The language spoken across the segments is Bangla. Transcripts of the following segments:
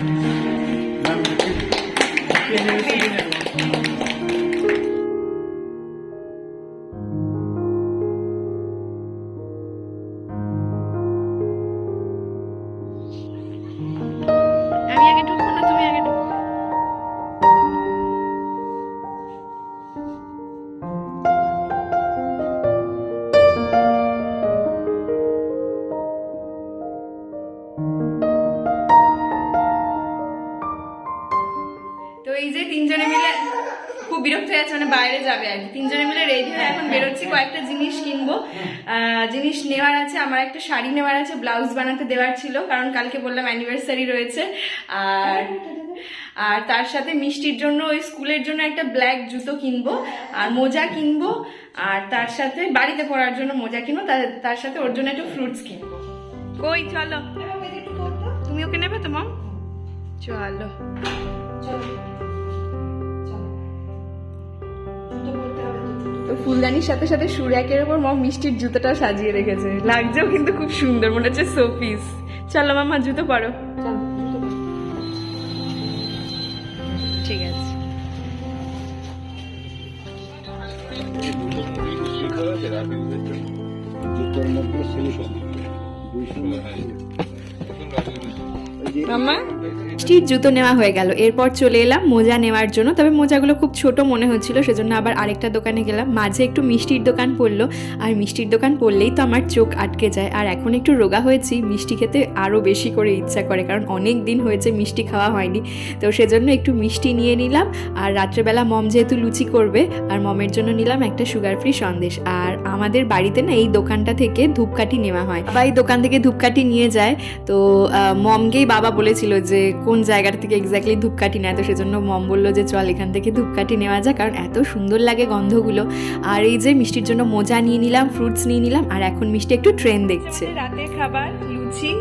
আমি হয়ে যাচ্ছে মানে বাইরে যাবে আর কি। তিনজনে মিলে রেডি হয়ে এখন বেরোচ্ছি কয়েকটা জিনিস কিনবো। জিনিস নেওয়ার আছে আমার একটা শাড়ি নেওয়ার আছে ব্লাউজ বানাতে দেওয়ার ছিল কারণ কালকে বললাম অ্যানিভার্সারি রয়েছে। আর আর তার সাথে মিষ্টির জন্য ওই স্কুলের জন্য একটা ব্ল্যাক জুতো কিনবো আর মোজা কিনবো আর তার সাথে বাড়িতে পরার জন্য মোজা কিনবো তার- সাথে ওর জন্য একটু ফ্রুটস কিনবো। কই চলো। তুমি ওকে নেবে তো মম? চলো। তো ফুলদানির সাথে সাথে সুরাকের ওপর মম মিষ্টির জুতোটা সাজিয়ে রেখেছে। লাগছেও কিন্তু খুব সুন্দর মনে হচ্ছে শোপিস চলো মামা জুতো পরো। ঠিক আছে। জুতোর মধ্যে দুইশো মামা? মিষ্টির জুতো নেওয়া হয়ে গেল। এরপর চলে এলাম মোজা নেওয়ার জন্য। তবে মোজাগুলো খুব ছোট মনে হচ্ছিল সেজন্য আবার আরেকটা দোকানে গেলাম। মাঝে একটু মিষ্টির দোকান পড়ল আর মিষ্টির দোকান পড়লেই তো আমার চোখ আটকে যায়। আর এখন একটু রোগা হয়েছি মিষ্টি খেতে আরও বেশি করে ইচ্ছা করে কারণ অনেক দিন হয়েছে মিষ্টি খাওয়া হয়নি। তো সেজন্য একটু মিষ্টি নিয়ে নিলাম আর রাত্রেবেলা মম যেহেতু লুচি করবে আর মমের জন্য নিলাম একটা সুগার ফ্রি সন্দেশ। আর আমাদের বাড়িতে না এই দোকানটা থেকে ধূপকাঠি নেওয়া হয়। বা এই দোকান থেকে ধূপকাঠি নিয়ে যায় তো মমকেই বাবা বলেছিল যে কোন জায়গাটা থেকে এক্স্যাক্টলি ধূপকাঠি নেয়, তো সেজন্য মম বলল যে চল এখান থেকে ধূপকাঠি নেওয়া যায় কারণ এত সুন্দর লাগে গন্ধগুলো। আর এই যে মিষ্টির জন্য মোজা নিয়ে নিলাম ফ্রুটস নিয়ে নিলাম, আর এখন মিষ্টি একটু ট্রেন দেখছে। রাতের খাবার, লুচি।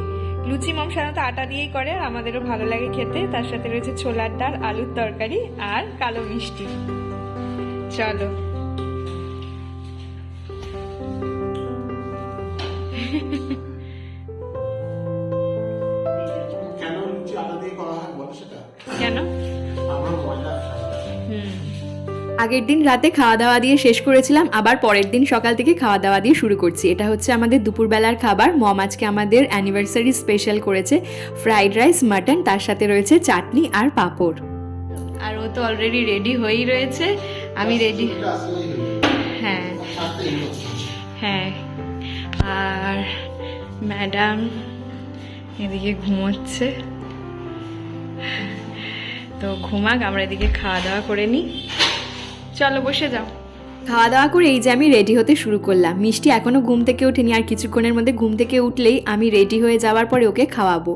লুচি মম সাধারণত আটা দিয়েই করে আর আমাদেরও ভালো লাগে খেতে। তার সাথে রয়েছে ছোলার ডাল, আলুর তরকারি আর কালো মিষ্টি। চলো। আগের দিন রাতে খাওয়া দাওয়া দিয়ে শেষ করেছিলাম, আবার পরের দিন সকাল থেকে খাওয়া দাওয়া দিয়ে শুরু করছি। এটা হচ্ছে আমাদের দুপুরবেলার খাবার। মম আজকে আমাদের অ্যানিভার্সারি স্পেশাল করেছে। ফ্রাইড রাইস মাটন তার সাথে রয়েছে চাটনি আর পাঁপড়। আর ও তো অলরেডি রেডি হয়েই রয়েছে। আমি রেডি। হ্যাঁ। হ্যাঁ। আর ম্যাডাম এদিকে ঘুমোচ্ছে। তো ঘুমাক, আমরা এদিকে খাওয়া দাওয়া করে নিই। চলো বসে যাও। খাওয়া দাওয়া করে এই যে আমি রেডি হতে শুরু করলাম। মিষ্টি এখনও ঘুম থেকে ওঠেনি আর কিছুক্ষণের মধ্যে ঘুম থেকে উঠলেই আমি রেডি হয়ে যাওয়ার পরে ওকে খাওয়াবো।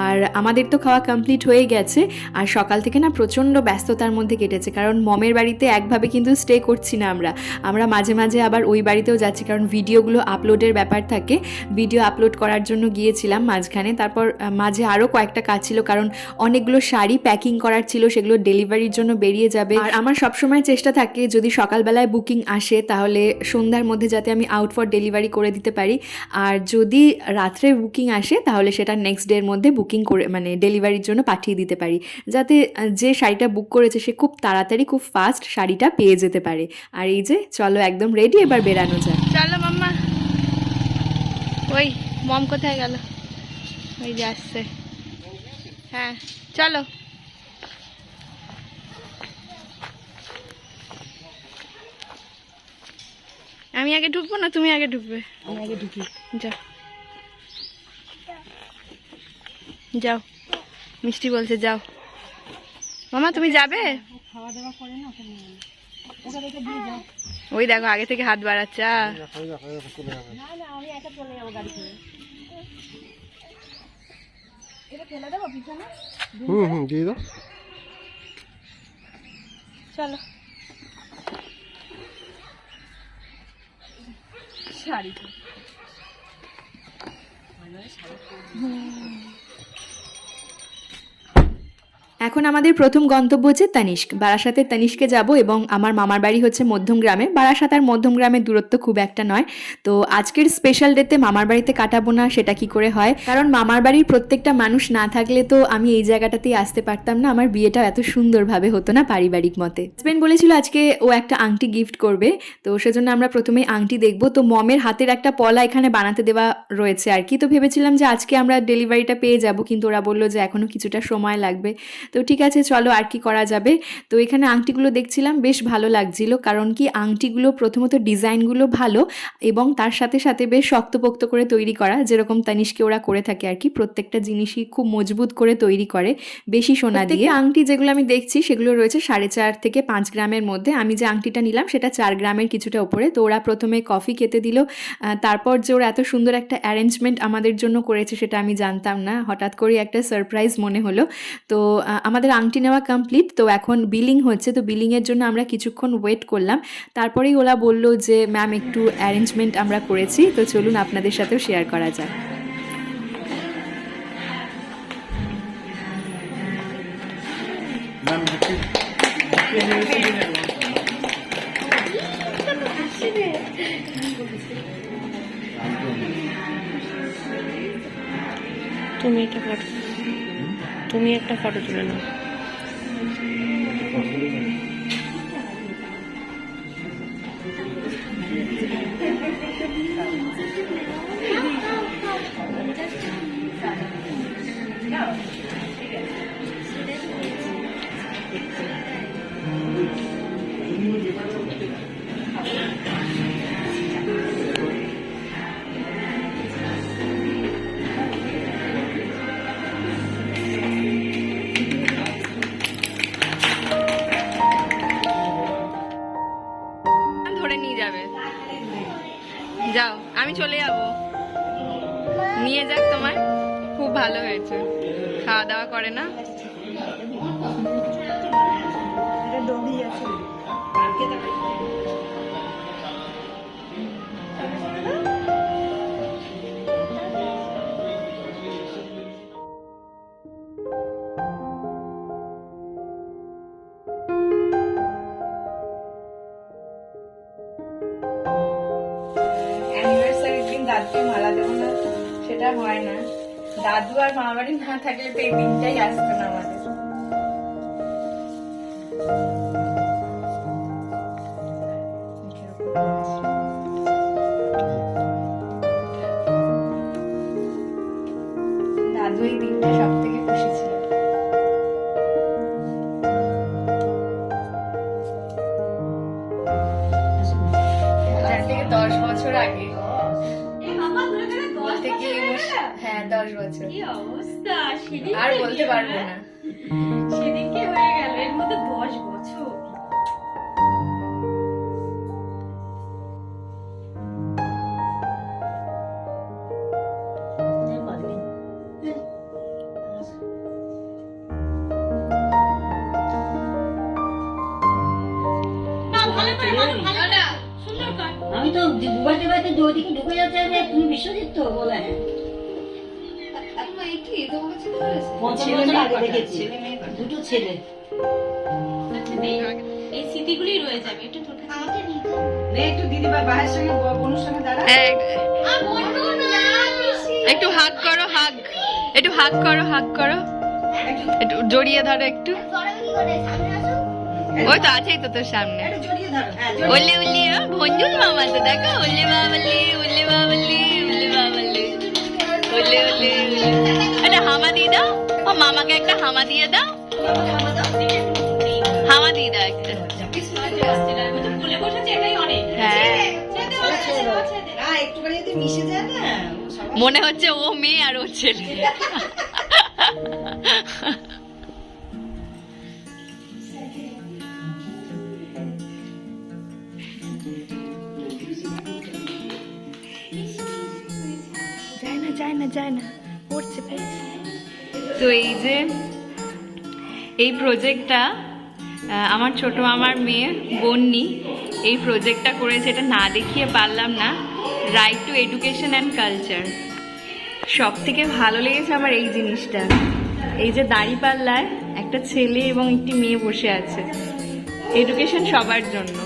আর আমাদের তো খাওয়া কমপ্লিট হয়ে গেছে, আর সকাল থেকে না প্রচণ্ড ব্যস্ততার মধ্যে কেটেছে, কারণ মমের বাড়িতে একভাবে কিন্তু স্টে করছি না আমরা। আমরা মাঝে মাঝে আবার ওই বাড়িতেও যাচ্ছি, কারণ ভিডিওগুলো আপলোডের ব্যাপার থাকে। ভিডিও আপলোড করার জন্য গিয়েছিলাম মাঝখানে, তারপর মাঝে আরও কয়েকটা কাজ ছিল, কারণ অনেকগুলো শাড়ি প্যাকিং করার ছিল, সেগুলো ডেলিভারির জন্য বেরিয়ে যাবে। আর আমার সবসময় চেষ্টা থাকে যদি সকালবেলায় আসে, তাহলে সন্ধ্যার মধ্যে যাতে আমি আউট ফর ডেলিভারি করে দিতে পারি। আর যদি রাত্রে বুকিং আসে, তাহলে সেটা নেক্সট ডের মধ্যে বুকিং করে মানে ডেলিভারির জন্য পাঠিয়ে দিতে পারি। যাতে যে শাড়িটা বুক করেছে, সে খুব তাড়াতাড়ি, খুব ফাস্ট শাড়িটা পেয়ে যেতে পারে। আর এই যে, চলো একদম রেডি এবার বেরানো যায় চলো মাম্মা। ওই, মম কোথায় গেল? ওই যে আসছে। হ্যাঁ চলো। আমি আগে ঢুকবো না তুমি আগে ঢুকবে? আমি আগে ঢুকি। যাও। যাও। মিষ্টি বলছে যাও। মামা তুমি যাবে? ওই দেখো আগে থেকে হাত বাড়াচ্ছে হুম হুম দিয়ে দাও। চলো। শাড়ি এখন আমাদের প্রথম গন্তব্য হচ্ছে তানিষ্ক বারাসাতে তানিষ্কে যাব এবং আমার মামার বাড়ি হচ্ছে মধ্যম গ্রামে বারাসাত আর মধ্যম গ্রামের দূরত্ব খুব একটা নয়। তো আজকের স্পেশাল ডেতে মামার বাড়িতে কাটাবো না, সেটা কি করে হয়? কারণ মামার বাড়ির প্রত্যেকটা মানুষ না থাকলে তো আমি এই জায়গাটাতেই আসতে পারতাম না। আমার বিয়েটা এত সুন্দরভাবে হতো না পারিবারিক মতে। হাজবেন্ড বলেছিল আজকে ও একটা আংটি গিফট করবে। তো সেজন্য আমরা প্রথমেই আংটি দেখব। তো মমের হাতের একটা পলা এখানে বানাতে দেওয়া রয়েছে আর কি। তো ভেবেছিলাম যে আজকে আমরা ডেলিভারিটা পেয়ে যাব। কিন্তু ওরা বলল যে এখনও কিছুটা সময় লাগবে। তো ঠিক আছে, চলো আর কি করা যাবে। তো এখানে আংটিগুলো দেখছিলাম, বেশ ভালো লাগছিল। কারণ কি, আংটিগুলো প্রথমত ডিজাইনগুলো ভালো এবং তার সাথে সাথে বেশ শক্তপোক্ত করে তৈরি করা, যেরকম তানিশকে ওরা করে থাকে আর কি। প্রত্যেকটা জিনিসই খুব মজবুত করে তৈরি করে, বেশি সোনা দিয়ে। আংটি যেগুলো আমি দেখছি, সেগুলো রয়েছে সাড়ে চার থেকে পাঁচ গ্রামের মধ্যে। আমি যে আংটিটা নিলাম, সেটা চার গ্রামের কিছুটা ওপরে তো ওরা প্রথমে কফি খেতে দিল তারপর যে ওরা এত সুন্দর একটা অ্যারেঞ্জমেন্ট আমাদের জন্য করেছে, সেটা আমি জানতাম না। হঠাৎ করে একটা সারপ্রাইজ মনে হলো। তো আমাদের আংটি নেওয়া কমপ্লিট তো এখন বিলিং হচ্ছে তো বিলিংয়ের জন্য আমরা কিছুক্ষণ ওয়েট করলাম। তারপরেই ওলা বলল যে ম্যাম একটু অ্যারেঞ্জমেন্ট আমরা করেছি তো চলুন আপনাদের সাথেও শেয়ার করা যায় হ্যাপি তুমি ফটো তুমি একটা ফটো তুলে নাও। করে না। থাকলে দিনটাই আসবে না আমাদের হ্যাঁ দশ বছর। কি অবস্থা? সেদিন আর বলতে পারব না। সেদিনকে হয়ে গেল এর মধ্যে দশ বছর। আমি তো দুবাইতে বাড়িতে ওদিকে ঢুকে যাচ্ছে যে তুমি বিশ্বজিৎ তো বলে। পঞ্চাশ বছর আগে দেখেছি। দুটো ছেলে। এই স্মৃতিগুলি রয়ে যাবে একটু তোর কাছে। হ্যাঁ, একটু হাগ করো হাগ। একটু হাগ করো হাগ করো। একটু জড়িয়ে ধরো একটু। ওই তো আছেই তো তোর সামনে। ওলে উলি ভঞ্জুল মামা তো দেখো। ওলে বাবলি ওলে বাবলি ওলে বাবলি হামা দিয়ে দাও ও মামাকে একটা হামা দিয়ে দাও। হামা দিয়ে দাও একটা। হ্যাঁ। মনে হচ্ছে ও মেয়ে আর ও ছেলে। যায় না যায় না তো এই যে, এই প্রজেক্টটা আমার ছোট আমার মেয়ে বন্নি এই প্রজেক্টটা করেছে, এটা না দেখিয়ে পারলাম না। Right to education and culture সব থেকে ভালো লেগেছে আমার এই জিনিসটা। এই যে দাঁড়িপাল্লায় একটা ছেলে এবং একটি মেয়ে বসে আছে। এডুকেশন সবার জন্য।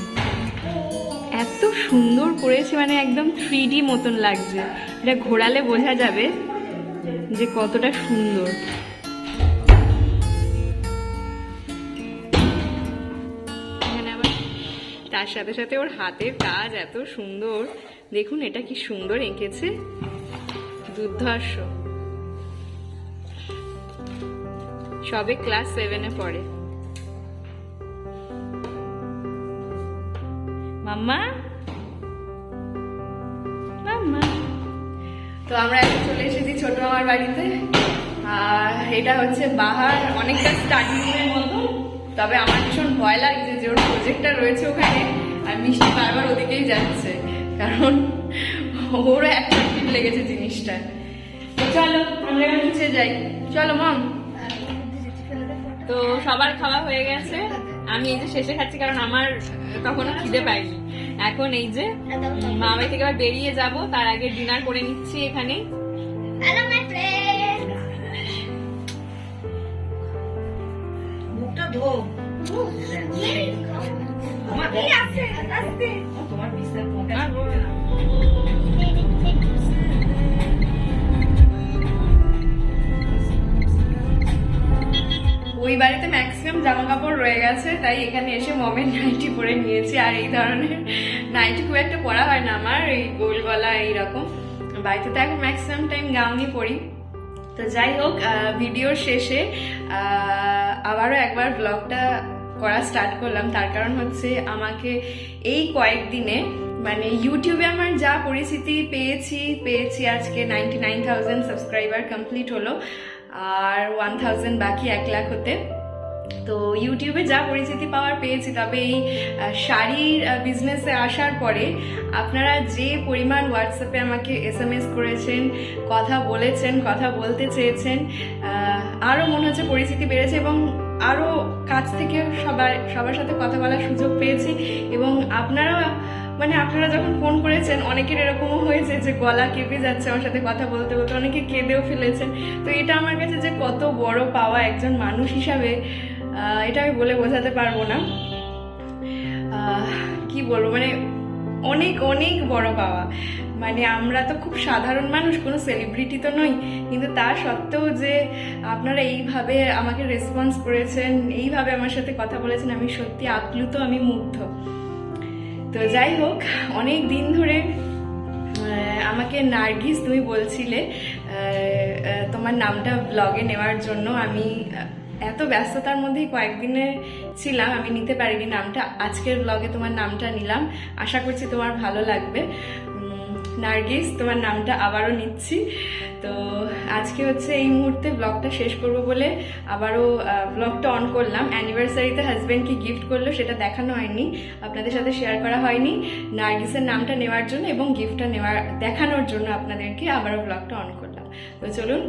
এত সুন্দর করেছে মানে একদম থ্রি মতন লাগছে। এটা ঘোরালে বোঝা যাবে যে কতটা সুন্দর। তার সাথে সাথে ওর হাতের কাজ এত সুন্দর। দেখুন, এটা কি সুন্দর এঁকেছে। দুর্ধর্ষ। সবে ক্লাস সেভেনে পড়ে। মাম্মা? মাম্মা? তো আমরা এখন চলে এসেছি ছোট আমার বাড়িতে। আর এটা হচ্ছে বাহার। অনেকটা স্টাডি রুমের মতো। তবে আমার ভীষণ ভয় লাগছে যে ওর প্রজেক্টটা রয়েছে ওখানে, আর মিষ্টি বারবার ওদিকেই যাচ্ছে, কারণ ওরও অ্যাট্রাকটিভ লেগেছে জিনিসটা। চলো, আমরা নিচে যাই। চলো, মম। তো সবার খাওয়া হয়ে গেছে। আমি এই যে শেষে খাচ্ছি, কারণ আমার তখনও খিদে পাইনি। এখন এই যে মা বাড়ি থেকে আবার বেরিয়ে যাব, তার আগে ডিনার করে নিচ্ছি এখানে। হ্যালো মাই ফ্রেন্ড ওই বাড়িতে ম্যাক্সিমাম জামা কাপড় রয়ে গেছে, তাই এখানে এসে মমের নাইটি পরে নিয়েছি। আর এই ধরনের নাইটি খুব একটা পরা হয় না আমার, এই গোল গলা এইরকম। বাড়িতে তো এখন ম্যাক্সিমাম টাইম গাউনই পরি। তো যাই হোক ভিডিওর শেষে আবারও একবার ব্লগটা করা স্টার্ট করলাম। তার কারণ হচ্ছে আমাকে এই কয়েকদিনে মানে ইউটিউবে আমার যা পরিস্থিতি পেয়েছি পেয়েছি আজকে ninety nine thousand subscriber complete হলো, আর ওয়ান থাউজেন্ড বাকি এক লাখ হতে। তো ইউটিউবে যা পরিচিতি পাওয়ার পেয়েছি, তবে এই শাড়ির বিজনেসে আসার পরে আপনারা যে পরিমাণ হোয়াটসঅ্যাপে আমাকে এস এম এস করেছেন, কথা বলেছেন, কথা বলতে চেয়েছেন আরও মনে হচ্ছে পরিচিতি বেড়েছে এবং আরও কাছ থেকে সবার সবার সাথে কথা বলার সুযোগ পেয়েছি এবং আপনারা মানে আপনারা যখন ফোন করেছেন, অনেকের এরকমও হয়েছে যে গলা কেঁপে যাচ্ছে আমার সাথে কথা বলতে বলতে, অনেকে কেঁদেও ফেলেছেন। তো এটা আমার কাছে যে কত বড় পাওয়া একজন মানুষ হিসাবে এটা আমি বলে বোঝাতে পারব না। কি বলব মানে অনেক অনেক বড় পাওয়া। মানে আমরা তো খুব সাধারণ মানুষ, কোনো সেলিব্রিটি তো নই। কিন্তু তা সত্ত্বেও যে আপনারা এইভাবে আমাকে রেসপন্স করেছেন, এইভাবে আমার সাথে কথা বলেছেন, আমি সত্যি আপ্লুত, আমি মুগ্ধ। তো যাই হোক, অনেক দিন ধরে আমাকে নার্গিস তুমি বলছিলে তোমার নামটা ব্লগে নেওয়ার জন্য আমি এত ব্যস্ততার মধ্যেই কয়েকদিনে ছিলাম, আমি নিতে পারিনি নামটা। আজকের ব্লগে তোমার নামটা নিলাম। আশা করছি তোমার ভালো লাগবে। নার্গিস, তোমার নামটা আবারও নিচ্ছি। তো আজকে হচ্ছে এই মুহূর্তে ব্লগটা শেষ করব বলে আবারও ব্লগটা অন করলাম। অ্যানিভার্সারিতে হাজব্যান্ড কি গিফট করল, সেটা দেখানো হয়নি। আপনাদের সাথে শেয়ার করা হয়নি। নার্গিসের নামটা নেওয়ার জন্য এবং গিফটটা নেওয়ার, দেখানোর জন্য আপনাদেরকে আবারও ব্লগটা অন করলাম। তো চলুন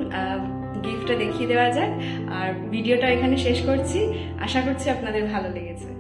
গিফটটা দেখিয়ে দেওয়া যাক। আর ভিডিওটা এখানে শেষ করছি। আশা করছি আপনাদের ভালো লেগেছে।